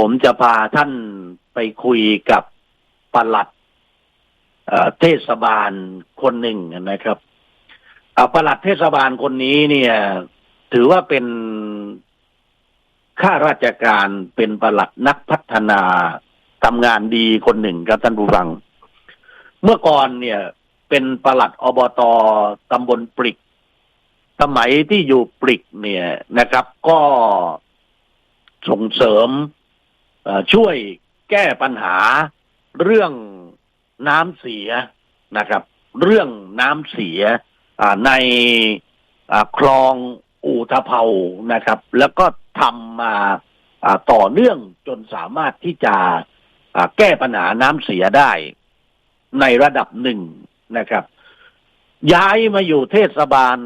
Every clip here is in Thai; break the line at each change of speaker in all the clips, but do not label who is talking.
ผมจะพาท่านไปคุยกับปลัดเทศบาลคนหนึ่งนะครับปลัดเทศบาลคนนี้เนี่ย ถือว่าเป็นข้าราชการเป็นปลัดนักพัฒนาทำงานดีคนหนึ่งครับท่านผู้ฟัง เมื่อก่อนเนี่ย เป็นปลัดอบตตำบลปริก สมัยที่อยู่ปริกเนี่ยนะครับ ก็ส่งเสริม ช่วยแก้ปัญหาเรื่องน้ำเสียนะครับ เรื่องน้ำเสียในคลองอูทะเภานะครับ แล้วก็ทำมาต่อเนื่องจนสามารถที่จะแก้ปัญหาน้ำเสียได้ในระดับหนึ่งนะครับ ย้ายมาอยู่เทศบาล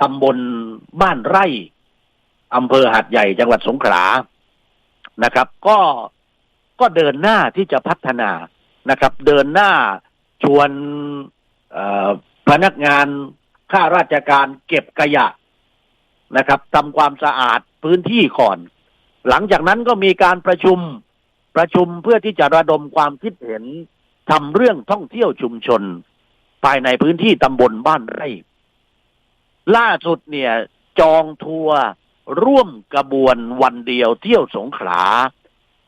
ตำบลบ้านไร่อำเภอหาดใหญ่จังหวัดสงขลา นะครับ ก็ก็เดินหน้าที่จะพัฒนานะครับ เดินหน้าชวนพนักงานข้าราชการเก็บขยะนะครับทำความสะอาดพื้นที่ก่อน หลังจากนั้นก็มีการประชุมประชุมเพื่อที่จะระดมความคิดเห็นทำเรื่องท่องเที่ยวชุมชน ภายในพื้นที่ตำบลบ้านไร่ ล่าสุดเนี่ย จองทัวร์ ร่วมกระบวนวันเดียวเที่ยวสงขลา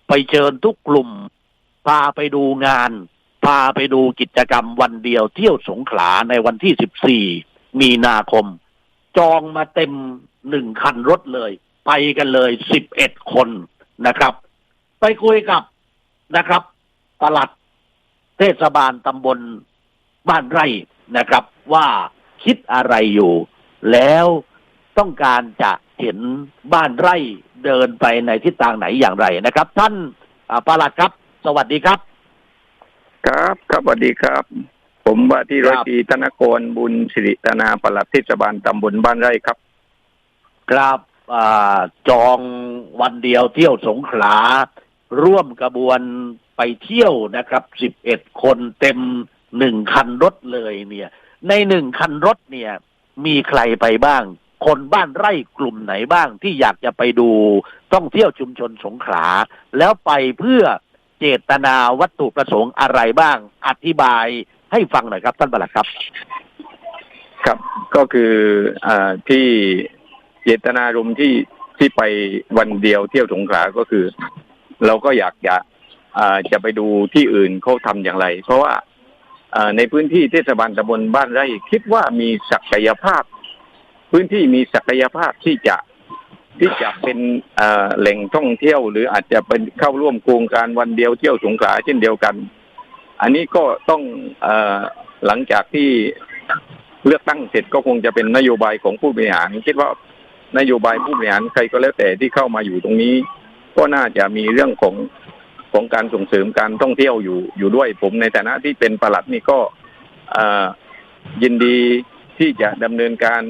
ไปเชิญทุกกลุ่ม พาไปดูงาน พาไปดูกิจกรรมวันเดียวเที่ยวสงขลาในวันที่ 14 มีนาคม จองมาเต็มหนึ่งคันรถเลย ไปกันเลย 11 คนนะครับ ไปคุยกับนะครับปลัดเทศบาลตำบลบ้านไร่นะครับ ว่าคิดอะไรอยู่ แล้วต้องการจะ เห็นบ้านไร่เดินไปในทิศทางไหนอย่างไรนะครับ ท่านอ่าปลัดครับ สวัสดีครับ
ครับครับสวัสดีครับ ผมว่าที่
ครับ
ร้อยตรีธนกรบุญสิริธนาปลัดเทศบาลตำบลบ้านไร่ครับ
ครับอ่าจองวันเดียวเที่ยวสงขลา ร่วมกระบวนไปเที่ยวนะครับสิบเอ็ดคนเต็มหนึ่งคันรถเลยเนี่ย ในหนึ่งคันรถเนี่ย มีใครไปบ้าง คนบ้านไร่กลุ่มไหนบ้างที่อยากจะไปดูท่องเที่ยวชุมชนสงขลาแล้วไปเพื่อเจตนาวัตถุประสงค์อะไรบ้าง อธิบายให้ฟังหน่อยครับท่านประหลัดครับ
ครับก็คืออที่เจตนารมณ์ที่ที่ไปวันเดียวเที่ยวสงขลาก็คือ เราก็อยากจะจะไปดูที่อื่นเขาทำอย่างไร เพราะว่าในพื้นที่เทศบาลตำบลบ้านไร่ คิดว่ามีศักยภาพ พื้นที่มีศักยภาพที่จะที่จะเป็นแหล่งท่องเที่ยว หรืออาจจะเป็นเข้าร่วมโครงการวันเดียวเที่ยวสงขลาเช่นเดียวกัน อันนี้ก็ต้องอหลังจากที่เลือกตั้งเสร็จก็คงจะเป็นนโยบายของผู้บริหาร คิดว่านโยบายผู้บริหารใครก็แล้วแต่ที่เข้ามาอยู่ตรงนี้ ก็น่าจะมีเรื่องของของการส่งเสริมการท่องเที่ยวอยู่อยู่ด้วยผมในฐานะที่เป็นประหลัดนี่ก็ยินดีที่จะดำเนินการ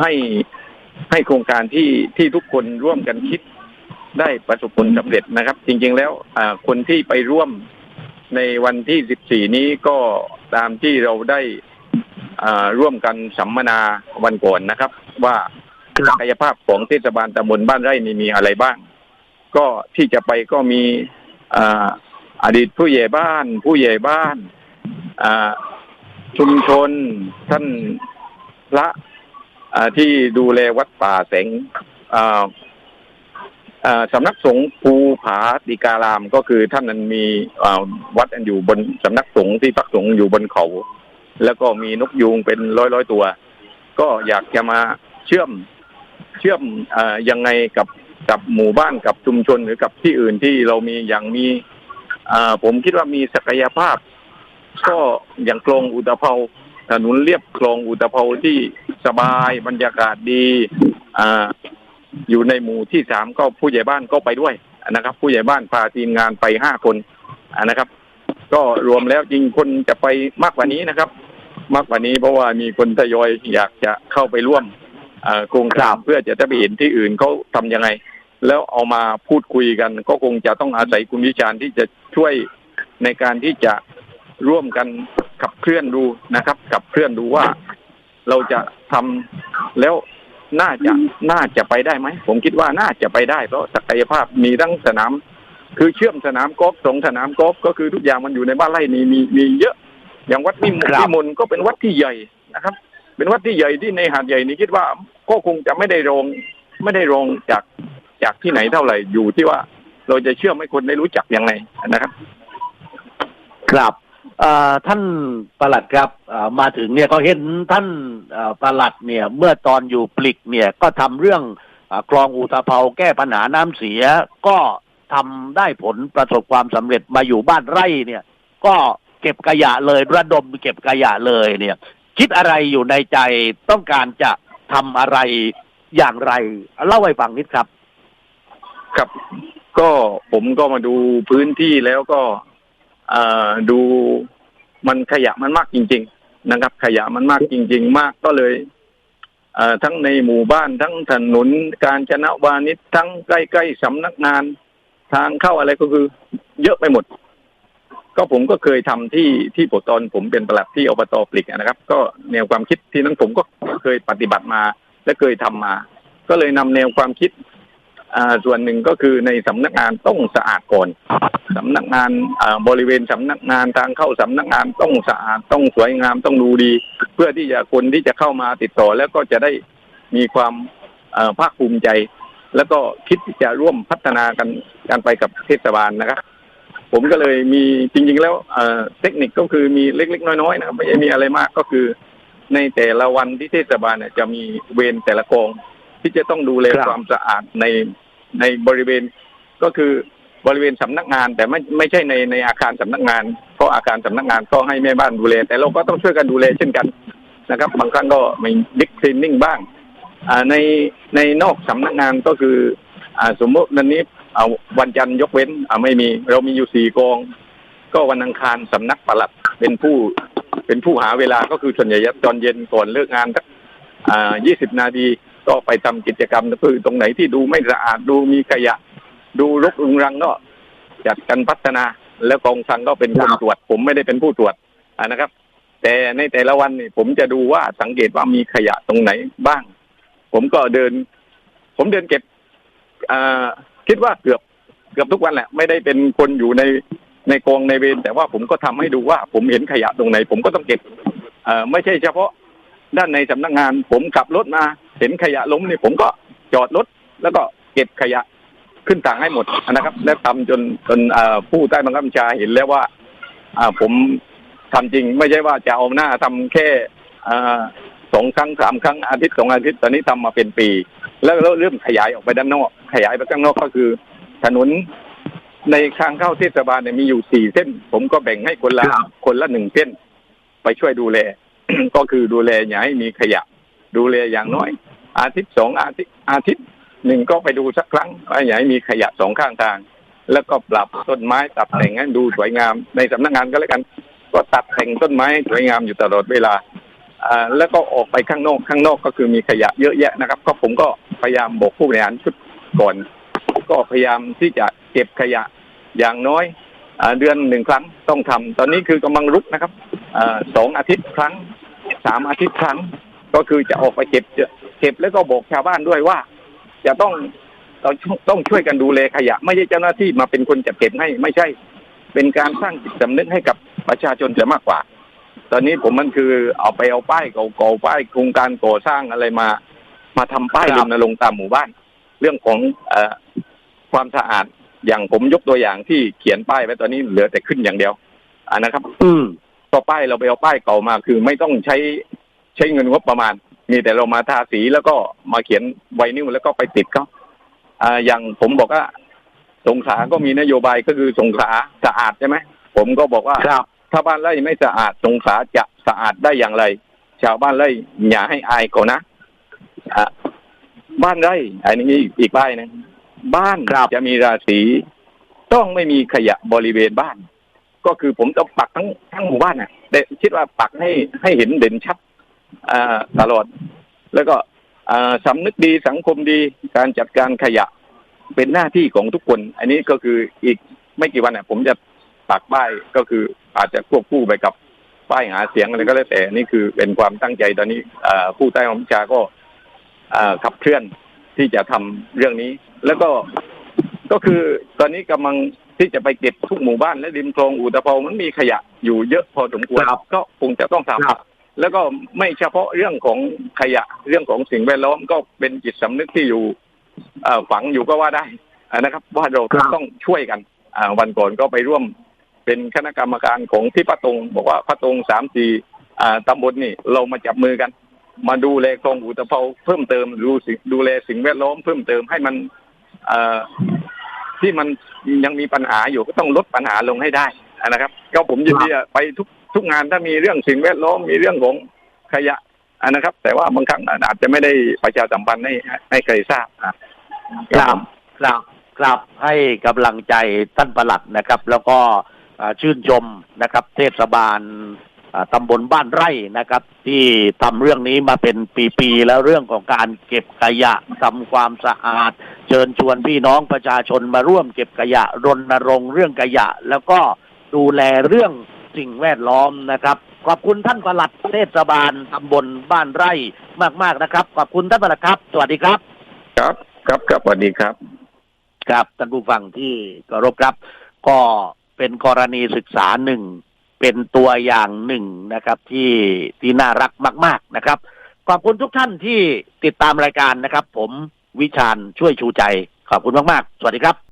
ให้ให้โครงการที่ที่ทุกคนร่วมกันคิดได้ประสบผลสำเร็จนะครับ จริง ๆ แล้วคนที่ไปร่วมในวันที่ 14 นี้ก็ตามที่เราได้ร่วมกันสัมมนาวันก่อนนะครับ ว่าศักยภาพของเทศบาลตำบลบ้านไร่นี่มีอะไรบ้าง ก็ที่จะไปก็มีออดีตผู้ใหญ่บ้าน ผู้ใหญ่บ้านชุมชนท่านพระ ที่ดูแลวัดป่าแสงสำนักสงฆ์ภูผาติการามก็คือท่านนั้นมีวัดอันอยู่บนสำนักสงฆ์ที่พักสงฆ์อยู่บนเขา แล้วก็มีนกยูงเป็นร้อยร้อยตัว ก็อยากจะมาเชื่อมเชื่อมอยังไงกับกับหมู่บ้านกับชุมชนหรือกับที่อื่นที่เรามีอย่างมีผมคิดว่ามีศักยภาพ ก็อย่างคลองอุตภเปา ถนนเรียบคลองอุตภเปาที่สบายบรรยากาศดีอ่าอยู่ในหมู่ที่สามก็ผู้ใหญ่บ้านก็ไปด้วยนะครับ ผู้ใหญ่บ้านพาทีมงานไปห้าคนนะครับ ก็รวมแล้วจริงคนจะไปมากกว่านี้นะครับ มากกว่านี้เพราะว่ามีคนทยอยอยากจะเข้าไปร่วมโครงการเพื่อจะได้ไปเห็นที่อื่นเขาทำยังไง แล้วเอามาพูดคุยกัน ก็คงจะต้องอาศัยคุณวิจารณ์ที่จะช่วยในการที่จะร่วมกัน ขับเคลื่อนดูนะครับขับเคลื่อนดูว่าเราจะทำแล้วน่าจะน่าจะไปได้ไหมผมคิดว่าน่าจะไปได้ เพราะศักยภาพมีทั้งสนาม คือเชื่อมสนามกอล์ฟสองสนามกอล์ฟก็คือทุกอย่างมันอยู่ในบ้านไร่นี้มีมีเยอะ อย่างวัดนิม
ครับ
นิมนต์ก็เป็นวัดที่ใหญ่นะครับ เป็นวัดที่ใหญ่ที่ในหาดใหญ่นี้คิดว่าก็คงจะไม่ได้รองไม่ได้รองจากจากที่ไหนเท่าไหร่อยู่ที่ว่าเราจะเชื่อมให้คนได้รู้จักยังไงนะครับ
ครับเอ่อ ท่านประหลัดครับมาถึงเนี่ยก็เห็นท่านประหลัดเนี่ย เมื่อตอนอยู่ปลิกเนี่ยก็ทำเรื่องคลองอุตภเปาแก้ปัญหาน้ำเสีย ก็ทำได้ผลประสบความสำเร็จมาอยู่บ้านไร่เนี่ย ก็เก็บขยะเลยระดมเก็บขยะเลยเนี่ย คิดอะไรอยู่ในใจต้องการจะทำอะไรอย่างไร เล่าให้ฟังนิดครับ
ครับ ก็ผมก็มาดูพื้นที่แล้วก็ ดูมันขยะมันมากจริง ๆ นะครับ ขยะมันมากจริง ๆ มากก็เลยทั้งในหมู่บ้านทั้งถนนการจนะวานิชทั้งใกล้ๆสำนักงานทางเข้าอะไรก็คือ เยอะไปหมด ก็ผมก็เคยทำที่ที่ปตอนผมเป็นประหลัดที่อบตปลิกนะครับ ก็แนวความคิดที่นั้นผมก็เคยปฏิบัติมา และเคยทำมา ก็เลยนำแนวความคิด ส่วนหนึ่งก็คือในสำนักงานต้องสะอาดก่อนสำนักงานบริเวณสำนักงานทางเข้าสำนักงานต้องสะอาดต้องสวยงามต้องดูดี เพื่อที่จะคนที่จะเข้ามาติดต่อแล้วก็จะได้มีความภาคภูมิใจ แล้วก็คิดที่จะร่วมพัฒนากันกันไปกับเทศบาลนะครับ ผมก็เลยมีจริง ๆ แล้วเทคนิคก็คือมีเล็ก ๆ น้อยๆนะครับไม่ใช่มีอะไรมากก็คือ ในแต่ละวันที่เทศบาลจะมีเวรแต่ละกอง ที่จะต้องดูแล
ครับ
ความสะอาดในในบริเวณ ก็คือบริเวณสำนักงาน แต่ไม่ไม่ใช่ในในอาคารสำนักงาน เพราะอาคารสำนักงานก็ให้แม่บ้านดูแล แต่เราก็ต้องช่วยกันดูแลเช่นกันนะครับ บางครั้งก็มีบิ๊กคลีนนิ่งบ้างอ่าในในนอกสำนักงานก็คืออ่าสมมติวันนี้เอาวันจันทร์ยกเว้นอ่าไม่มีเรามีอยู่สี่กอง ก็วันอังคารสำนักปลัดเป็นผู้เป็นผู้หาเวลาก็คือส่วนใหญ่ตอนเย็นก่อนเลิกงานสัก อ่ายี่สิบนาที ก็ไปทำกิจกรรมคือตรงไหนที่ดูไม่สะอาดดูมีขยะ ดูรกรุงรังก็จัดกันพัฒนา แล้วกองสังก็เป็นคน
ครับ
ตรวจ ผมไม่ได้เป็นผู้ตรวจอ่านะครับ แต่ในแต่ละวันนี่ผมจะดูว่าสังเกตว่ามีขยะตรงไหนบ้าง ผมก็เดิน ผมเดินเก็บอ่าคิดว่าเกือบเกือบทุกวันแหละ ไม่ได้เป็นคนอยู่ในในกองในเวรแต่ว่าผมก็ทำให้ดูว่า ผมเห็นขยะตรงไหน ผมก็ต้องเก็บเอ่อไม่ใช่เฉพาะด้านในสำนักงาน ผมขับรถมา เห็นขยะล้มนี่ผมก็จอดรถแล้วก็เก็บขยะขึ้นต่างให้หมดนะครับ แล้วทำจนจนเอ่อผู้ใต้บังคับบัญชาเห็นแล้วว่าอ่าผมทำจริงไม่ใช่ว่าจะเอาหน้าทำแค่อ่าสองครั้งสามครั้งอาทิตย์สองอาทิตย์ตอนนี้ทำมาเป็นปีแล้วแล้วเริ่มขยายออกไปด้านนอก ขยายไปข้างนอกก็คือถนนในทางเข้าเทศบาลเนี่ยมีอยู่สี่เส้น ผมก็แบ่งให้คนละ
ครับ
คนละหนึ่งเส้น ไปช่วยดูแล ก็คือดูแลอย่าให้มีขยะ ดูแลอย่างน้อย อาทิตย์สองอาทิตย์อาทิตย์หนึ่งก็ไปดูสักครั้งว่าอย่าให้มีขยะสองข้างทาง แล้วก็ปรับต้นไม้ตัดแต่งให้ดูสวยงาม ในสำนักงานก็แล้วกัน ก็ตัดแต่งต้นไม้สวยงามอยู่ตลอดเวลาอ่าแล้วก็ออกไปข้างนอกข้างนอกก็คือมีขยะเยอะแยะนะครับ ก็ผมก็พยายามบอกผู้บริหารชุดก่อน ก็พยายามที่จะเก็บขยะอย่างน้อยอเดือนหนึ่งครั้งต้องทำตอนนี้คือกำลังรุกนะครับอสองอาทิตย์ครั้งสามอาทิตย์ครั้ง ก็คือจะออกไปเก็บ เก็บแล้วก็บอกชาวบ้านด้วยว่า จะต้องเราต้องช่วยกันดูแลขยะ ไม่ใช่เจ้าหน้าที่มาเป็นคนจัดเก็บให้ไม่ใช่ เป็นการสร้างจิตสำนึกให้กับประชาชนจะมากกว่า ตอนนี้ผมมันคือเอาไปเอาป้ายเก่าๆป้ายโครงการก่อสร้างอะไรมา มาทำป้าย
ค
ร
รับ
ณรงค์ตามหมู่บ้าน เรื่องของเออความสะอาดอย่างผมยกตัวอย่างที่เขียนป้ายไว้ตอนนี้เหลือแต่ขึ้นอย่างเดียวอ่านะครับ
อืม
พอป้ายเราไปเอาป้ายเก่ามาคือไม่ต้องใช้ใช้เงินงบประมาณ มีแต่เรามาทาสีแล้วก็มาเขียนไวนิลแล้วก็ไปติดเขาอ่าอย่างผมบอกว่าสงขลาก็มีนโยบายก็คือสงขลาสะอาดใช่ไหมผมก็บอกว่า
ครับ
ถ้าบ้านไร่ไม่สะอาดสงขลาจะสะอาดได้อย่างไร ชาวบ้านไร่อย่าให้อายเขานะอะบ้านไร่อันนี้อีกป้ายหนึงบ้าน
ครับ
จะมีราศีต้องไม่มีขยะบริเวณบ้าน ก็คือผมจะปักทั้งทั้งหมู่บ้านน่ะแต่คิดว่าปักให้ให้เห็นเด่นชัดอ่า ตลอด แล้วก็อ่าสำนึกดีสังคมดีการจัดการขยะเป็นหน้าที่ของทุกคน อันนี้ก็คืออีกไม่กี่วันน่ะ ผมจะปักป้ายก็คืออาจจะควบคู่ไปกับป้ายหาเสียงอะไรก็แล้วแต่นี่คือเป็นความตั้งใจตอนนี้อ่าผู้ใต้บังคับบัญชาก็อ่าขับเคลื่อนที่จะทำเรื่องนี้ แล้วก็ก็คือตอนนี้กำลังที่จะไปเก็บทุกหมู่บ้านและริมคลองอุตภเปามันมีขยะอยู่เยอะพอสมควร
ครับ
ก็คงจะต้องทำ
ครับ
แล้วก็ไม่เฉพาะเรื่องของขยะเรื่องของสิ่งแวดล้อมก็เป็นจิตสำนึกที่อยู่ฝังอยู่ก็ว่าได้นะครับ ว่าเราต้องช่วยกันวันก่อนก็ไปร่วมเป็นคณะกรรมการของที่พระตงบอกว่าพระตงสามสี่ตำบลนี่เรามาจับมือกัน มาดูแลคลองอุตภเปาเพิ่มเติมดูสิดูแลสิ่งแวดล้อมเพิ่มเติมให้มันอที่มันยังมีปัญหาอยู่ก็ต้องลดปัญหาลงให้ได้นะครับ ก็ผมยินดีไปทุก ทุกงานถ้ามีเรื่องสิ่งแวดล้อมมีเรื่องของขยะอะนะครับ แต่ว่าบางครั้งอาจจะไม่ได้ประชาสัมพันธ์ให้ให้ใครทราบอะ
ครับครับครับให้กำลังใจท่านประหลัดนะครับ แล้วก็ชื่นชมนะครับ เทศบาลตำบลบ้านไร่นะครับ ที่ทำเรื่องนี้มาเป็นปีๆแล้วเรื่องของการเก็บขยะทำความสะอาด เชิญชวนพี่น้องประชาชนมาร่วมเก็บขยะรณรงค์เรื่องขยะ แล้วก็ดูแลเรื่อง สิ่งแวดล้อมนะครับ ขอบคุณท่านประหลัดเทศบาลตำบลบ้านไร่มาก ๆนะครับ ขอบคุณท่านประหลัดครับ สวัสดีครับ
ครับครับครับสวัสดีครับ
ครับท่านผู้ฟังที่เคารพครับ ก็เป็นกรณีศึกษาหนึ่งเป็นตัวอย่างหนึ่งนะครับ ที่ที่น่ารักมาก ๆนะครับ ขอบคุณทุกท่านที่ติดตามรายการนะครับ ผมวิชาญช่วยชูใจ ขอบคุณมาก ๆ สวัสดีครับ